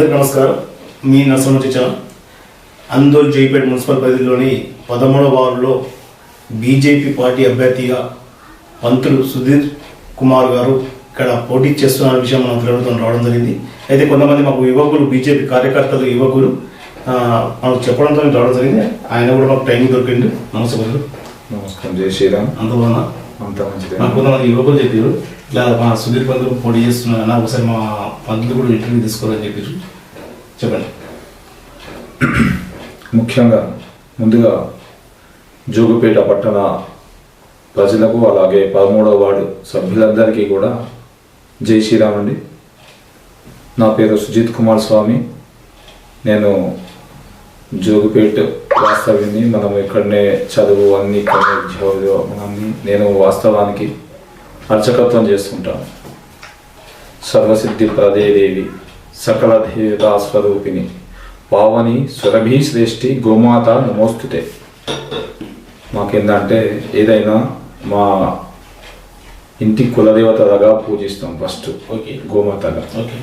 అందరికీ నమస్కారం. మీ నరసింహ టీచర్ అందోల్ జైపేట మున్సిపల్ పరిధిలోని పదమూడవ వార్డులో బీజేపీ పార్టీ అభ్యర్థిగా పంతులు సుధీర్ కుమార్ గారు ఇక్కడ పోటీ చేస్తున్న విషయం మనం ప్రభుత్వం రావడం జరిగింది. అయితే కొంతమంది మాకు యువకులు బీజేపీ కార్యకర్తలు యువకులు మనకు చెప్పడంతో రావడం జరిగింది. ఆయన కూడా మాకు టైం దొరికింది. నమస్తే గురు. నమస్కారం. జై శ్రీరామ్. అంత బాగున్నా? అంత మంచిదే. నాకు కొంతమంది యువకులు చెప్పారు. ఇట్లా మా సుధీర్ పంతులు పోటీ చేస్తున్నారు ఒకసారి మా పంతులు కూడా ఇంటర్వ్యూ తీసుకోవాలని చెప్పారు చెప్పండి. ముఖ్యంగా ముందుగా జోగుపేట పట్టణ ప్రజలకు అలాగే పదమూడవ వార్డు సభ్యులందరికీ కూడా జై శ్రీరామ్ అండి. నా పేరు సుజిత్ కుమార్ స్వామి. నేను జోగుపేట వాస్తవ్యుని మనం ఇక్కడనే చదువు అన్ని ఇక్కడనే ఉద్యోగం నేను వాస్తవానికి అర్చకత్వం చేస్తుంటాను సర్వసిద్ధి ప్రదేదేవి సకల దేవతా స్వరూపిణి పావని సురభి శ్రేష్ఠి గోమాత నమోస్తుతే. మాకేందంటే ఏదైనా మా ఇంటి కులదేవతగా పూజిస్తాం ఫస్ట్. ఓకే. గోమాతగా. ఓకే.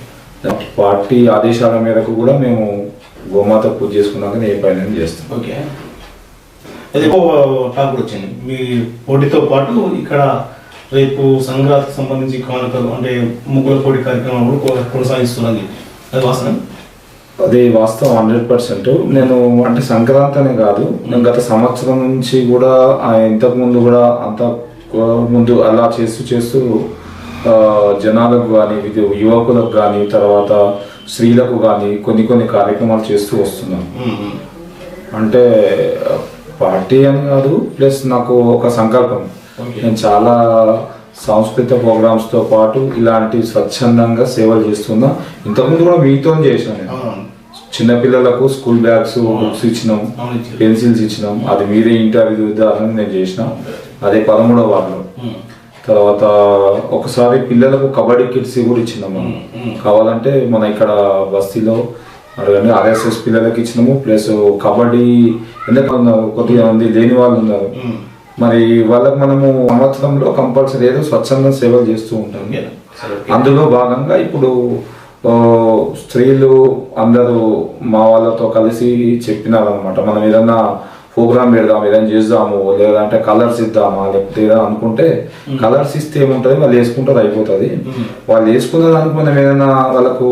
పార్టీ ఆదేశాల మేరకు కూడా మేము గోమాత పూజ చేసుకున్నాక ఏ పైన చేస్తాం. ఓకే. అది టాక్ కూడా వచ్చింది. మీ పోటీతో పాటు ఇక్కడ రేపు సంక్రాంతికి సంబంధించి కానుకలు అంటే ముగ్గుల పోటీ కార్యక్రమం కూడా కొనసాగిస్తున్నది. అది వాస్తవం? అది వాస్తవం హండ్రెడ్ పర్సెంట్. నేను అంటే సంక్రాంతి అనే కాదు నేను గత సంవత్సరం నుంచి కూడా ఇంతకు ముందు కూడా అంత ముందు అలా చేస్తూ చేస్తూ జనాలకు కానీ యువకులకు కానీ తర్వాత స్త్రీలకు కానీ కొన్ని కొన్ని కార్యక్రమాలు చేస్తూ వస్తున్నాను అంటే పార్టీ అని కాదు ప్లస్ నాకు ఒక సంకల్పం. నేను చాలా సాంస్కృతిక ప్రోగ్రామ్స్తో పాటు ఇలాంటి స్వచ్ఛందంగా సేవలు చేస్తున్నా. ఇంతకుముందు కూడా మీతో చేశాను నేను. అవునవును చిన్నపిల్లలకు స్కూల్ బ్యాగ్స్ బుక్స్ ఇచ్చినాం. పెన్సిల్స్ ఇచ్చినాం. అది మీరే ఇంటర్వ్యూ విధానం నేను చేసిన. అదే పదమూడవ వారంలో. తర్వాత ఒకసారి పిల్లలకు కబడ్డీ కిట్స్ కూడా ఇచ్చినాం మనం. కావాలంటే మన ఇక్కడ బస్తీలో అడగండి. ఆర్ఎస్ఎస్ పిల్లలకి ఇచ్చినాము. ప్లస్ కబడ్డీ ఎందుకు ఉన్నారు? కొద్దిగా మంది లేని వాళ్ళు ఉన్నారు. మరి వాళ్ళకి మనము సంవత్సరంలో కంపల్సరీ ఏదో స్వచ్ఛంద సేవలు చేస్తూ ఉంటాం. అందులో భాగంగా ఇప్పుడు స్త్రీలు అందరూ మా వాళ్ళతో కలిసి చెప్పినారనమాట మనం ఏదన్నా ప్రోగ్రామ్ పెడదాం ఏదైనా చేద్దాము లేదంటే కలర్స్ ఇద్దామా లేకపోతే ఏదైనా అనుకుంటే కలర్స్ ఇస్తే ఏముంటుంది? వాళ్ళు వేసుకుంటారు అయిపోతుంది. వాళ్ళు వేసుకున్న దానికి మనం ఏదైనా వాళ్ళకు.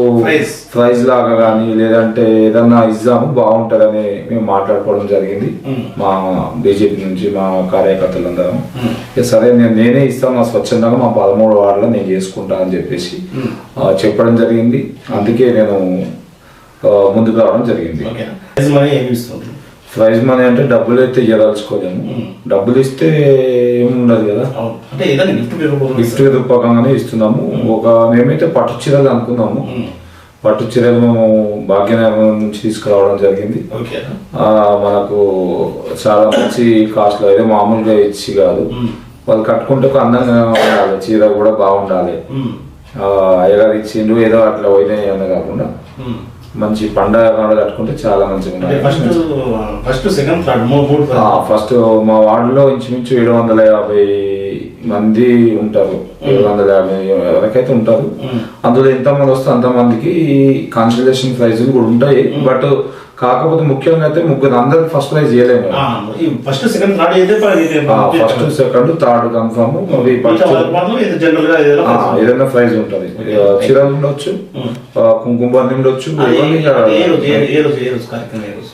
ప్రైజ్. లాగా కానీ లేదంటే ఏదన్నా ఇద్దాము బాగుంటుందని మేము మాట్లాడుకోవడం జరిగింది. మా బీజేపీ నుంచి మా కార్యకర్తలందరం. మ్మ్. ఇక సరే నేను నేనే ఇస్తాను నా స్వచ్ఛందంగా మా పదమూడు వార్డులో నేను చేసుకుంటా అని చెప్పేసి చెప్పడం జరిగింది. అందుకే నేను ముందుకు రావడం జరిగింది. ఓకే. ప్రైజ్ మనీ అంటే డబ్బులు అయితే ఇవ్వదలుచుకోలేము. డబ్బులు ఇస్తే ఏముండదు కదా. అంటే గిఫ్ట్ రూపకంగానే ఇస్తున్నాము. ఒక మేమైతే పట్టు చీరలు అనుకున్నాము. పట్టు చీరలు మేము భాగ్యనగరం నుంచి తీసుకురావడం జరిగింది. మనకు చాలా మంచి కాస్ట్లో ఏదో మామూలుగా ఇచ్చి కాదు. వాళ్ళు కట్టుకుంటే ఒక అందంగా ఉండాలి. చీర కూడా బాగుండాలి. ఇచ్చిండు ఏదో అట్లా పోయినాయి అని కాకుండా. మంచి పండగ కట్టుకుంటే చాలా మంచిగా ఫస్ట్ ఫస్ట్ సెకండ్ థర్డ్ మూడు ఫస్ట్ మా వార్డులో ఇంచుమించు ఏడు వందల యాభై మంది ఉంటారు. ఏడు వందల యాభై ఎవరికైతే ఉంటారు. అందులో ఎంతమంది వస్తే అంతమందికి కాన్సలేషన్ ప్రైజులు కూడా ఉంటాయి. బట్ కాకపోతే ముఖ్యంగా అయితే ముగ్గురు అందరికి ఫస్ట్ ప్రైజ్ చేయలేము ఈ ఫస్ట్ సెకండ్ థర్డ్ అయితే ఫస్ట్ సెకండ్ థర్డ్ కన్ఫర్మ్ ఏదైనా ప్రైజ్ ఉంటుంది. చీరలు ఉండొచ్చు. ఆ, కుంకుమ ఉండొచ్చు రోజు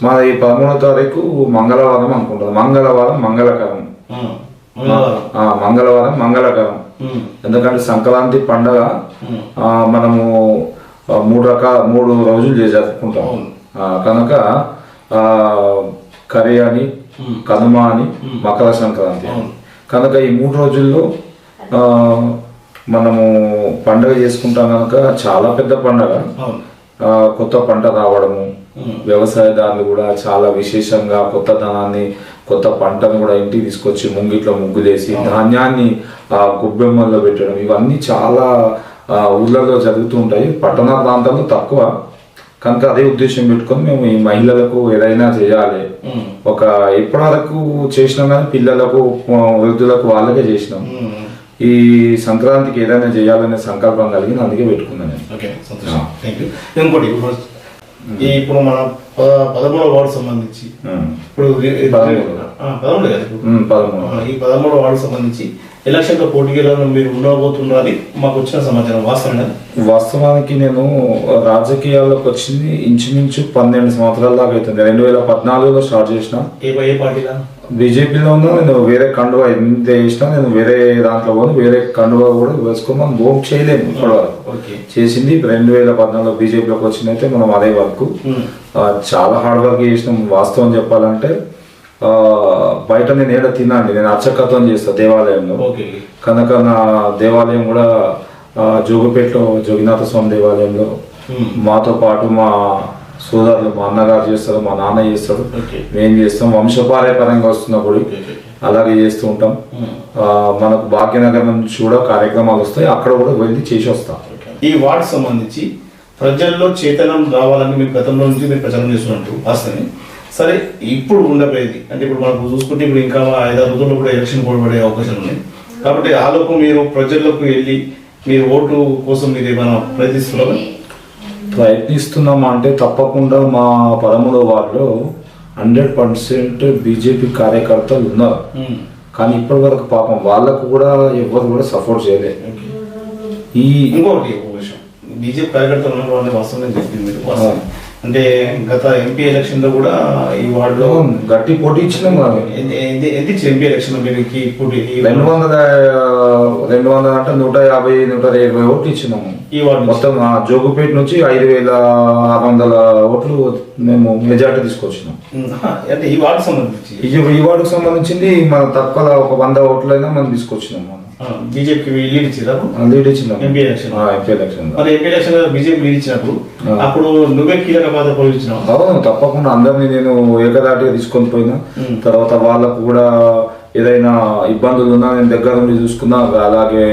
మాది పదమూడో తారీఖు మంగళవారం అనుకుంటుంది మంగళవారం మంగళకరం. ఆ, మంగళవారం మంగళకరం. మ్మ్. ఎందుకంటే సంక్రాంతి పండగ మనము మూడు రకాల మూడు రోజులు చేసి జరుపుకుంటాం అవును. ఆ, కనుక ఆ, కరి అని మ్మ్. కనుమ అని. మకర సంక్రాంతి. కనుక ఈ మూడు రోజుల్లో మనము పండగ చేసుకుంటాం కనుక చాలా పెద్ద పండగ కొత్త పంట రావడము. వ్యవసాయదారులు కూడా చాలా విశేషంగా కొత్త ధనాన్ని కొత్త పంటను కూడా ఇంటికి తీసుకొచ్చి ముంగిట్లో ముగ్గులేసి ధాన్యాన్ని ఆ గొబ్బెమ్మల్లో పెట్టడం ఇవన్నీ చాలా ఊర్లలో జరుగుతూ ఉంటాయి పట్టణ ప్రాంతాల్లో తక్కువ కనుక అదే ఉద్దేశం పెట్టుకొని మేము ఈ మహిళలకు ఏదైనా చేయాలి. ఒక ఇప్పటి వరకు చేసినాం కానీ పిల్లలకు వృద్ధులకు వాళ్ళకే చేసినాం. ఈ సంక్రాంతికి ఏదైనా చేయాలనే సంకల్పం కలిగింది అందుకే పెట్టుకున్నాను నేను. ఓకే సంతోషం. థ్యాంక్ యూ ఇంకోటి ఇప్పుడు ఈ ఇప్పుడు మన పదమూడవ వార్డు సంబంధించి. ఇప్పుడు పదమూడు. కదా ఈ పదమూడవ వార్డు సంబంధించి ఎలక్షన్లో పోటీలో మీరు ఉండబోతున్నారని మాకు వచ్చిన సమాచారం. వాస్తవం వాస్తవానికి నేను రాజకీయాల్లోకి వచ్చింది ఇంచుమించు పన్నెండు సంవత్సరాల దాకా అవుతుంది. రెండు వేల పద్నాలుగులో స్టార్ట్ చేసిన. ఏ పార్టీలా? బీజేపీలో ఉన్నా నేను వేరే కండువా ఎంత చేసినా నేను వేరే దాంట్లో పోను వేరే కండువా కూడా వేసుకోమని భూమి చేయలేము ఓకే. చేసింది రెండు వేల పద్నాలుగులో బీజేపీలోకి వచ్చిందైతే మనం అదే వర్క్. చాలా హార్డ్ వర్క్ చేసినాం. వాస్తవం చెప్పాలంటే బయట నేను ఏడ తినండి నేను అర్చకత్వం చేస్తా దేవాలయంలో. కనుక నా దేవాలయం కూడా జోగుపేటలో జోగినాథ స్వామి దేవాలయంలో. మాతో పాటు మా సోదరులు మా అన్నగారు చేస్తారు మా నాన్న చేస్తాడు మేము చేస్తాం. వంశపారంపరంగా వస్తున్న గుడి. ఓకే. అలాగే చేస్తూ ఉంటాం. మనకు భాగ్యనగర్ నుంచి కూడా కార్యక్రమాలు వస్తాయి. అక్కడ కూడా వెళ్ళి చేసి వస్తాం. ఈ వార్డు సంబంధించి ప్రజల్లో చైతన్యం రావాలని మీరు గతంలో నుంచి మీరు ప్రచారం చేస్తున్నట్టు వాస్తవమే సరే ఇప్పుడు ఉండబోయేది. అంటే ఇప్పుడు మనకు చూసుకుంటే ఇప్పుడు ఇంకా ఐదారు రోజుల్లో కూడా ఎలక్షన్ కూడా పడే అవకాశాలు ఉన్నాయి. కాబట్టి ఆలోపు మీరు ప్రజల్లోకి వెళ్ళి మీరు ఓటు కోసం మీరు ఏమైనా ప్రయత్నిస్తున్నారా? ప్రయత్నిస్తున్నాం అంటే తప్పకుండా మా పదమూడవ వార్డులో హండ్రెడ్ పర్సెంట్ బీజేపీ కార్యకర్తలు ఉన్నారు. కానీ ఇప్పటి వరకు పాపం వాళ్ళకు కూడా ఎవరు కూడా సపోర్ట్ చేయలేదు. ఈ ఇంకొకటి ఒక విషయం. బీజేపీ కార్యకర్తలు ఉన్నారు అనేది వాస్తవం చెప్పింది మీరు. అంటే గత ఎంపీ ఎలక్షన్లో కూడా ఈ వార్డులో గట్టి పోటీ ఇచ్చినాం ఎంత ఇచ్చింది ఎంపీ ఎలక్షన్ ఈ పోటీ రెండు వందల రెండు వందల అంటే నూట యాభై నూట ఇరవై ఓట్లు ఇచ్చినాము ఈ వార్డు. మొత్తం ఆ జోగుపేట నుంచి ఐదు వేల ఆరు వందల ఓట్లు మేము మెజార్టీ తీసుకొచ్చినాం. అంటే ఈ వార్డు సంబంధించి? ఈ వార్డుకు సంబంధించింది మన తక్కువ ఒక వంద ఓట్లైనా మనం తీసుకొచ్చినాం. మనం బీజేపీకి లీడ్ ఇచ్చారు lead MP election. MP election. మరి ఎంపీ ఎలక్షన్ బీజేపీ లీడ్ ఇచ్చినప్పుడు. అప్పుడు నువ్వే కీలక పాత్ర పోషించినావు. అవును తప్పకుండా. అందరినీ నేను ఏకదాటిగా తీసుకొని పోయినా. తర్వాత వాళ్ళకు కూడా ఏదైనా ఇబ్బందులు ఉన్నా నేను దగ్గర నుండి చూసుకున్నా. అలాగే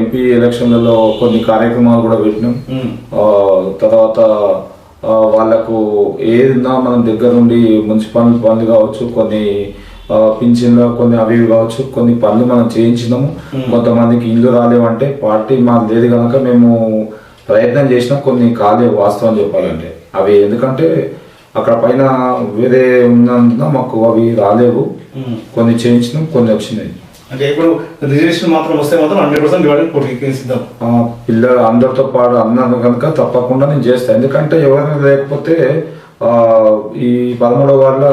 ఎంపీ ఎలక్షన్లలో కొన్ని కార్యక్రమాలు కూడా పెట్టినాం. తర్వాత వాళ్ళకు ఏదిన్నా మనం దగ్గర నుండి మున్సిపల్ పనులు కావచ్చు కొన్ని పింఛన్లు కొన్ని అవి కావచ్చు కొన్ని పనులు మనం చేయించినాము. కొంతమందికి ఇల్లు రాలేవంటే పార్టీ మాకు లేదు కనుక మేము ప్రయత్నం చేసినా కొన్ని కాలేవు వాస్తవం చెప్పాలంటే. అవి ఎందుకంటే అక్కడ పైన వేరే ఉన్నందున మాకు అవి రాలేవు. కొన్ని చేయించినాం కొన్ని వచ్చినాయి. అంటే ఇప్పుడు రిజర్వేషన్ మాత్రం వస్తే మాత్రం హండ్రెడ్ పర్సెంట్ పిల్లలు అందరితో పాటు అన్నాను కనుక తప్పకుండా నేను చేస్తాను ఎందుకంటే ఎవరైనా లేకపోతే ఈ పదమూడవ వార్ల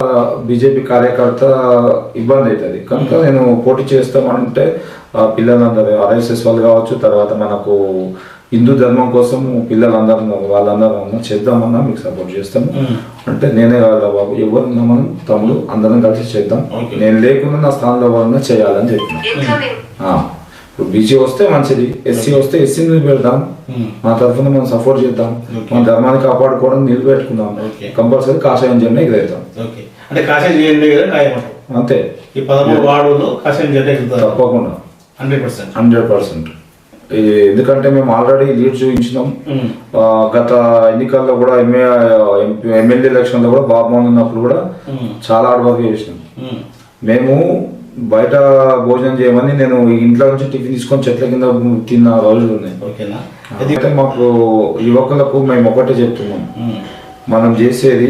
బీజేపీ కార్యకర్త ఇబ్బంది అవుతుంది కనుక నేను పోటీ చేస్తామంటే పిల్లలందరూ ఆర్ఎస్ఎస్ వాళ్ళు కావచ్చు తర్వాత మనకు హిందూ ధర్మం కోసం పిల్లలందరూ. వాళ్ళందరూ. చేద్దామన్నా మీకు సపోర్ట్ చేస్తాను ఉమ్. అంటే నేనే కాదు బాబు ఎవరున్నా మనం తమ్ముడు అందరం కలిసి చేద్దాం. నేను లేకుండా నా స్థానంలో ఎవరన్నా చేయాలని చెప్పిన ఇప్పుడు బీసీ వస్తే మంచిది ఎస్సీ వస్తే ఎస్సీని పెడదాం ఉమ్. మా తరఫున మనం సపోర్ట్ చేద్దాం. మన ధర్మాన్ని కాపాడుకోవడం నిలబెట్టుకుందాం. కంపల్సరీ కాషాయం జెండా ఎగిరేద్దాం అంటే కాషాయం ఖాయమంటారు అంతే ఈ పదమూడు వార్డులో కాషాయం జెండా ఎగురుతారు తప్పకుండా హండ్రెడ్ పర్సెంట్ హండ్రెడ్ పర్సెంట్ ఎందుకంటే మేము ఆల్రెడీ లీడ్ చూపించినాం గత ఎన్నికల్లో కూడా ఎంఏ ఎమ్మెల్యే ఎలక్షన్లో కూడా బాబు ఉన్నప్పుడు కూడా. చాలా హార్డ్ వర్క్ చేసినాం. మేము బయట భోజనం చేయమని నేను ఇంట్లో నుంచి టిఫిన్ తీసుకొని చెట్ల కింద తిన్న రోజులు ఉన్నాయి ఓకేనా అయితే మాకు యువకులకు మేము ఒకటే చెప్తున్నాం. మనం చేసేది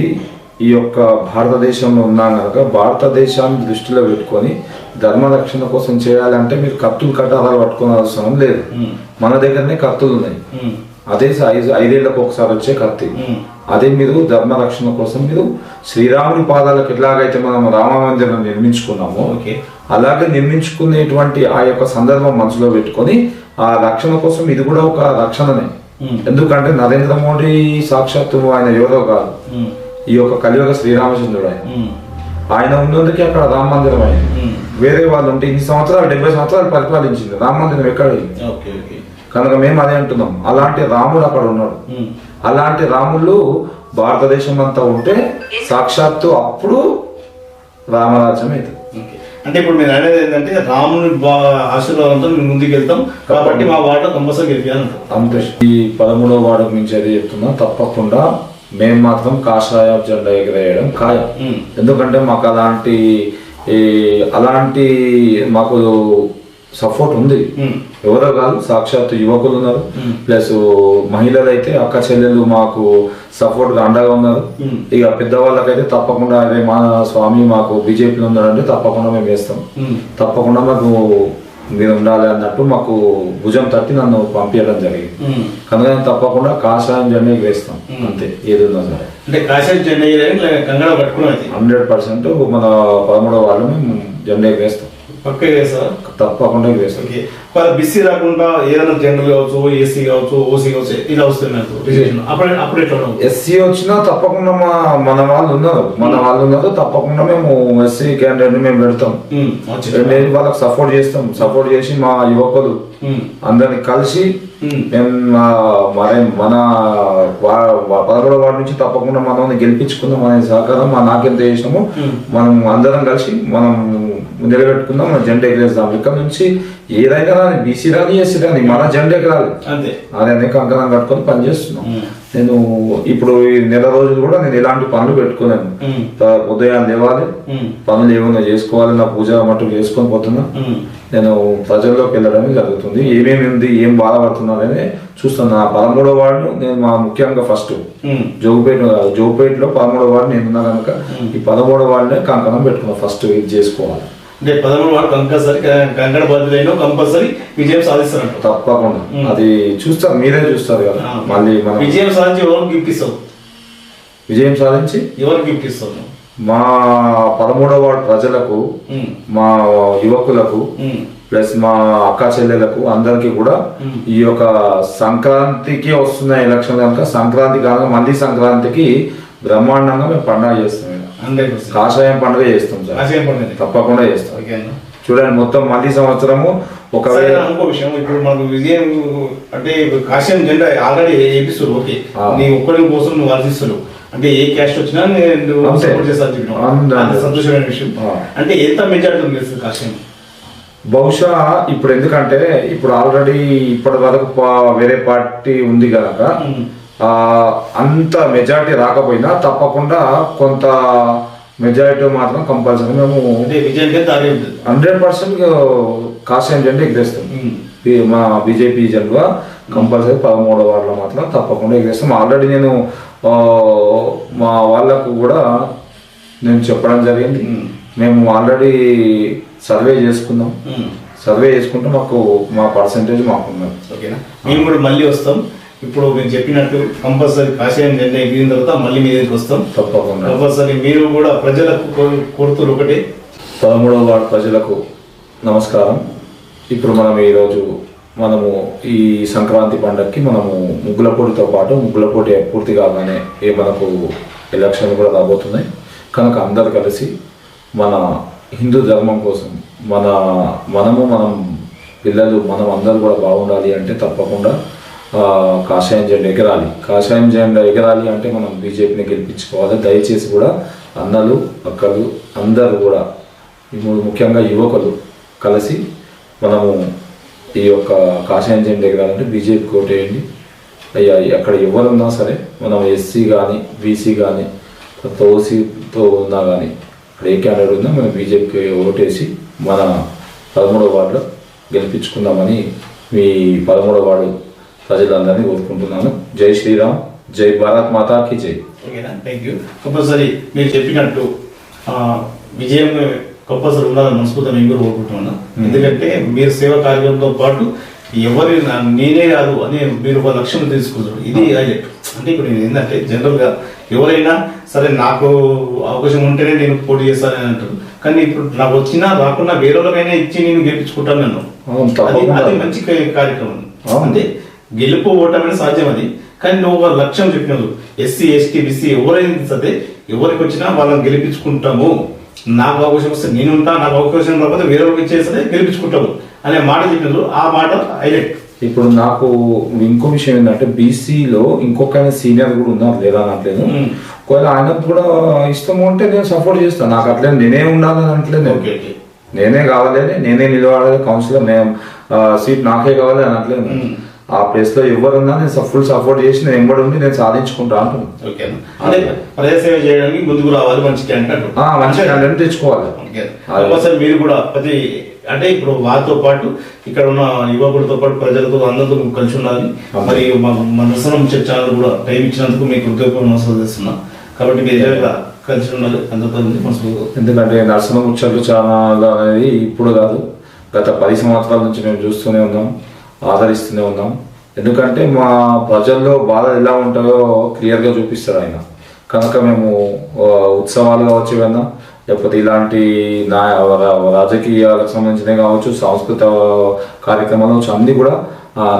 ఈ యొక్క భారతదేశంలో ఉన్నాం కనుక భారతదేశాన్ని దృష్టిలో పెట్టుకొని ధర్మ రక్షణ కోసం చేయాలంటే మీరు కత్తులు కట్టారాలు పట్టుకోని అవసరం లేదు. మన దగ్గరనే కత్తులు ఉన్నాయి. అదే ఐదు ఐదేళ్ళకు ఒకసారి వచ్చే కత్తి. అదే మీరు ధర్మ రక్షణ కోసం మీరు శ్రీరాముడి పాదాలకు ఎట్లాగైతే మనం రామ మందిరం నిర్మించుకున్నామో ఓకే అలాగే నిర్మించుకునేటువంటి ఆ యొక్క సందర్భం మనసులో పెట్టుకొని ఆ రక్షణ కోసం ఇది కూడా ఒక రక్షణనే. ఎందుకంటే నరేంద్ర మోడీ సాక్షాత్తు ఆయన ఎవరో కాదు. ఈ యొక్క కలియుగ శ్రీరామచంద్రుడు ఆయన. ఆయన ఉన్నందుకే అక్కడ రామ మందిరం అయింది. వేరే వాళ్ళు ఉంటే ఇన్ని సంవత్సరాలు డెబ్బై సంవత్సరాలు పరిపాలించింది రామ మందిరం ఎక్కడ అయింది ఓకే ఓకే కనుక మేము అదే అంటున్నాం అలాంటి రాముడు అక్కడ ఉన్నాడు. అలాంటి రాములు భారతదేశం అంతా ఉంటే సాక్షాత్తు అప్పుడు రామరాజ్యం అవుతుంది. అంటే ఇప్పుడు మీరు అనేది ఏంటంటే రాముని ఆశీర్వాదంతో మేము ముందుకు వెళ్తాం కాబట్టి మా వార్డు కంపల్సరీ గెలిపాలంటారు అంతే ఈ పదమూడవ వార్డు నుంచి అదే చెప్తున్నా తప్పకుండా మేము మాత్రం కాషాయ జెండా ఎగరేయడం ఖాయం. ఎందుకంటే మాకు అలాంటి అలాంటి మాకు సపోర్ట్ ఉంది. ఎవరో కాదు సాక్షాత్ యువకులు ఉన్నారు. మ్మ్. ప్లస్ మహిళలు అయితే అక్క చెల్లెలు మాకు సపోర్ట్గా అండగా ఉన్నారు. ఇక పెద్దవాళ్ళకైతే తప్పకుండా అదే మా స్వామి మాకు బీజేపీలో ఉన్నాడంటే తప్పకుండా మేము వేస్తాం. తప్పకుండా మాకు మీరు ఉండాలి అన్నట్టు మాకు భుజం తట్టి నన్ను పంపించడం జరిగింది. కనుక నేను తప్పకుండా కాషాయం జెండా వేస్తాం. అంతే ఏది సరే అంటే కాశీ జెండా హండ్రెడ్ పర్సెంట్ మన పదమూడవ వాళ్ళు మేము జెండా ఎగరేస్తాం పక్క వేస్తారా తప్పకుండా ఓకే. మరి బిస్సీ రాకుండా ఏదైనా జనరల్ కావచ్చు ఏసీ కావచ్చు ఓసీ కావచ్చు ఇలా వస్తుంది రిజర్వేషన్ అప్పుడు అప్పుడు ఎట్లా ఎస్సీ వచ్చినా తప్పకుండా మా మన వాళ్ళు ఉన్నారు. మన వాళ్ళు ఉన్నారు తప్పకుండా మేము ఎస్సీ క్యాండిడేట్ మేము పెడతాం. రెండేది వాళ్ళకి సపోర్ట్ చేస్తాం. సపోర్ట్ చేసి మా యువకులు ఉమ్, అందరిని కలిసి మేము మా- మరి మన పదకొండవ వార్డు నుంచి తప్పకుండా మనం గెలిపించుకుందాం అనే సహకారం మా నాకెంత చేసినామో ఉమ్. మనం అందరం కలిసి మనం నిలబెట్టుకుందాం మన జెండా ఎగరేస్తాం ఇక్కడ నుంచి ఏదైనా రాని బీసీ రాని ఎస్సీ రాని మన జెండా ఎగరాలి. అదే కంకణం కట్టుకొని పని చేస్తున్నాం. ఉమ్, నేను ఇప్పుడు ఈ నెల రోజులు కూడా నేను ఎలాంటి పనులు పెట్టుకోలేను. ఉమ్, త- ఉదయం లేవాలి. పనులు ఏమైనా చేసుకోవాలి నా పూజ మట్టుకు చేసుకొని పోతున్నా. నేను ప్రజల్లోకి వెళ్ళడమే జరుగుతుంది. ఏమేమి ఉంది ఏం బాధపడుతున్నారని చూస్తున్నా. నా పదమూడో వార్డు నేను మా ముఖ్యంగా ఫస్ట్ ఉమ్. జోగుపేట జోగుపేటలో పదమూడో వార్డు నేను ఉన్నా కనుక ఈ పదమూడో వార్డునే కంకణం పెట్టుకున్నా ఫస్ట్ ఇది చేసుకోవాలి. అంటే పదమూడు వాడు కంపల్సరీ కంగడ బదులైన కంపల్సరీ విజయం సాధిస్తారంట. తప్పకుండా. అది చూస్తారు మీరే చూస్తారు కదా. మళ్ళీ మనం విజయం సాధించి ఎవరికి గిఫ్ట్ ఇస్తావు? విజయం సాధించి ఎవరికి గిఫ్ట్ నువ్వు? మా పదమూడవ వార్డు ప్రజలకు మా యువకులకు ప్లస్ మా అక్క చెల్లెలకు అందరికీ కూడా. ఈ యొక్క సంక్రాంతికి వస్తున్న ఎలక్షన్ కనుక సంక్రాంతి కాక మళ్ళీ సంక్రాంతికి బ్రహ్మాండంగా మేము పండుగ చేస్తాం కాషాయం పండుగ చేస్తాం సార్. తప్పకుండా చేస్తాం. చూడండి మొత్తం మళ్ళీ సంవత్సరము సరే ఒకవేళ ఇంకో విషయం ఇప్పుడు మనకు విజయం అంటే కాశ్యం జెండా ఆల్రెడీ వేపిస్తారు ఓకే. నీ ఒక్కడి కోసం నువ్వు ఆలోచిస్తారు అంటే ఏ క్యాస్ట్ వచ్చినా నేను. సపోర్ట్ చేస్తా అంతే. సంతోషమైన విషయం. అంటే ఎంత మెజార్టీ ఉంది తెలుసు కాశ్యం బహుశా ఇప్పుడు ఎందుకంటే ఇప్పుడు ఆల్రెడీ ఇప్పటి వరకు వేరే పార్టీ ఉంది కనుక అంత మెజారిటీ రాకపోయినా తప్పకుండా కొంత మెజారిటీ మాత్రం కంపల్సరీ మేము హండ్రెడ్ పర్సెంట్ కాషాయం జెండా ఎగరేస్తాం. మా బీజేపీ జెండా కంపల్సరీ పదమూడవ వార్డులో మాత్రం తప్పకుండా ఎగరేస్తాం. ఆల్రెడీ నేను మా వాళ్ళకు కూడా నేను చెప్పడం జరిగింది. మ్మ్. ఆల్రెడీ సర్వే మ్మ్. సర్వే చేసుకుంటే మాకు మా పర్సంటేజ్ మాకు ఉన్నది. ఓకేనా? మేము కూడా మళ్ళీ వస్తాం. ఇప్పుడు మీరు చెప్పినట్టు కంపల్సరీ కాషాయం జెండా ఎగిరిన తర్వాత మళ్ళీ మీ దగ్గరికి వస్తాం. తప్పకుండా. కంపల్సరీ మీరు కూడా ప్రజలకు కో- కోరుతున్నారు ఒకటే. పదమూడవ వార్డు ప్రజలకు నమస్కారం. ఇప్పుడు మనం ఈరోజు మనము ఈ సంక్రాంతి పండగకి మనము ముగ్గుల పోటీతో పాటు ముగ్గుల పోటీ పూర్తి కాగానే ఏ మనకు ఎలక్షన్లు కూడా రాబోతున్నాయి. కనుక అందరు కలిసి మన హిందూ ధర్మం కోసం మన మనము మనం పిల్లలు మనం అందరూ కూడా బాగుండాలి అంటే తప్పకుండా కాషాయం జెండా ఎగరాలి. కాషాయం జెండా ఎగరాలి అంటే మనం బీజేపీని గెలిపించుకోవాలి. దయచేసి కూడా అన్నలు అక్కలు అందరూ కూడా ముఖ్యంగా యువకులు కలిసి మనము ఈ యొక్క కాషాయం జెండా ఎగరాలంటే బీజేపీ కోటేయండి. అయ్యా అక్కడ ఎవరున్నా సరే మనం ఎస్సీ కానీ బీసీ కానీ ఓసీతో ఉన్నా కానీ అక్కడ ఏ క్యాండిడేట్ ఉన్నా మనం బీజేపీకి ఓటేసి మన పదమూడవ వార్డులో గెలిపించుకుందామని మీ పదమూడవ వార్డు ప్రజలందరినీ కోరుకుంటున్నాను. జై శ్రీరామ్ జై భారత్ మాతాకి జై. ఓకేనా థ్యాంక్ యూ కంపల్సరీ మీరు చెప్పినట్టు విజయం కంపల్సరీ ఉండాలని మనస్ఫూర్తిగా నేను కూడా కోరుకుంటున్నాను. ఎందుకంటే మీరు సేవ కార్యంతో పాటు ఎవరి నేనే కాదు అని మీరు ఒక లక్ష్యం తీసుకుంటారు ఇది హైలైట్ అంటే ఇప్పుడు నేను ఏంటంటే జనరల్గా ఎవరైనా సరే నాకు అవకాశం ఉంటేనే నేను పోటీ చేస్తానని అంటారు. కానీ ఇప్పుడు నాకు వచ్చినా రాకున్నా వేరే వాళ్ళకైనా ఇచ్చి నేను గెలిపించుకుంటాను నన్ను. అది మంచి కార్యక్రమం. అంటే గెలుపు ఓటమైన సాధ్యం అది. కానీ నువ్వు ఒక లక్ష్యం చెప్పినావు ఎస్సీ ఎస్టీ బీసీ ఎవరైనా సరే ఎవరికి వచ్చినా వాళ్ళని గెలిపించుకుంటాము. నాకు అవకాశం వస్తే నేను ఉంటా నాకు అవకాశం రాకపోతే వేరే వాళ్ళకి ఇచ్చేస్తే గెలిపించుకుంటాము అనే మాట చెప్పినారు ఆ మాట హైలైట్ ఇప్పుడు నాకు ఇంకో విషయం ఏంటంటే బీసీలో ఇంకొక ఆయన సీనియర్ కూడా ఉన్నారు లేదా అనట్లేదు. ఒకవేళ ఆయనకు కూడా ఇష్టం ఉంటే నేను సపోర్ట్ చేస్తాను నాకు అట్లే నేనే ఉండాలని అనట్లేదు నేను. కావాలి నేనే నిలబడాలి కౌన్సిలర్ నేను సీట్ నాకే కావాలి అని అనట్లేదు. ఆ ప్లేస్లో ఎవరున్నా నేను ఫుల్ సపోర్ట్ చేసి నేను ఎంబడి ఉండి నేను సాధించుకుంటా అంటున్నాను ప్రజాసేవ చేయడానికి ముందుకు రావాలి మంచి క్యాండిడేట్ ఆ, మంచి క్యాండిడేట్ తెచ్చుకోవాలి. మీరు కూడా ప్రతి అంటే ఇప్పుడు వారితో పాటు ఇక్కడ ఉన్న యువకుడితో పాటు ప్రజలతో అందరితో కలిసి ఉండాలి. మరి మా- మన దర్శనం ఛానల్ కూడా టైం ఇచ్చినందుకు మీకు హృదయపూర్వక నమస్కారం చేస్తున్నా. కాబట్టి మీరు కలిసి ఉండాలి. అందరితో మనసు ఎందుకంటే నరసింహ ముచ్చట్లు ఛానల్ అనేది ఇప్పుడు కాదు. గత పది సంవత్సరాల నుంచి మేము చూస్తూనే ఉన్నాం. ఆదరిస్తూనే ఉన్నాం. ఎందుకంటే మా ప్రజల్లో బాధ ఎలా ఉంటాయో క్లియర్గా చూపిస్తారు ఆయన. కనుక మేము ఉత్సవాలుగా ఉత్సవాలు కావచ్చు ఏమన్నా లేకపోతే ఇలాంటి నా రాజకీయాలకు సంబంధించినవి కావచ్చు సాంస్కృతిక కార్యక్రమాలు కావచ్చు అన్నీ కూడా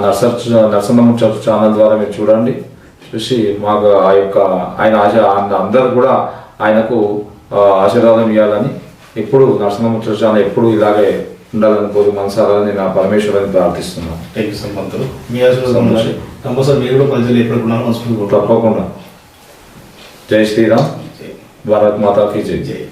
నర్సర్ నరసింహ చర్చ్ ఛానల్ ద్వారా మీరు చూడండి. చూసి మాకు ఆ యొక్క ఆయన ఆశ అందరూ కూడా ఆయనకు ఆశీర్వాదం ఇవ్వాలని ఎప్పుడు నరసింహముద్ర ఛానల్ ఎప్పుడు ఇలాగే ఉండాలని కోరి మనసారా నేను ఆ పరమేశ్వరాన్ని ప్రార్థిస్తున్నాను. థ్యాంక్ యూ సార్ మంత్రులు మీ ఆశీర్వాదం ఉండాలి. కంపల్సరీ మీరు కూడా ప్రజలు ఎప్పటికున్నారో మనసు తప్పకుండా. జై శ్రీరామ్. భారత్ మాతాకి జై. జై.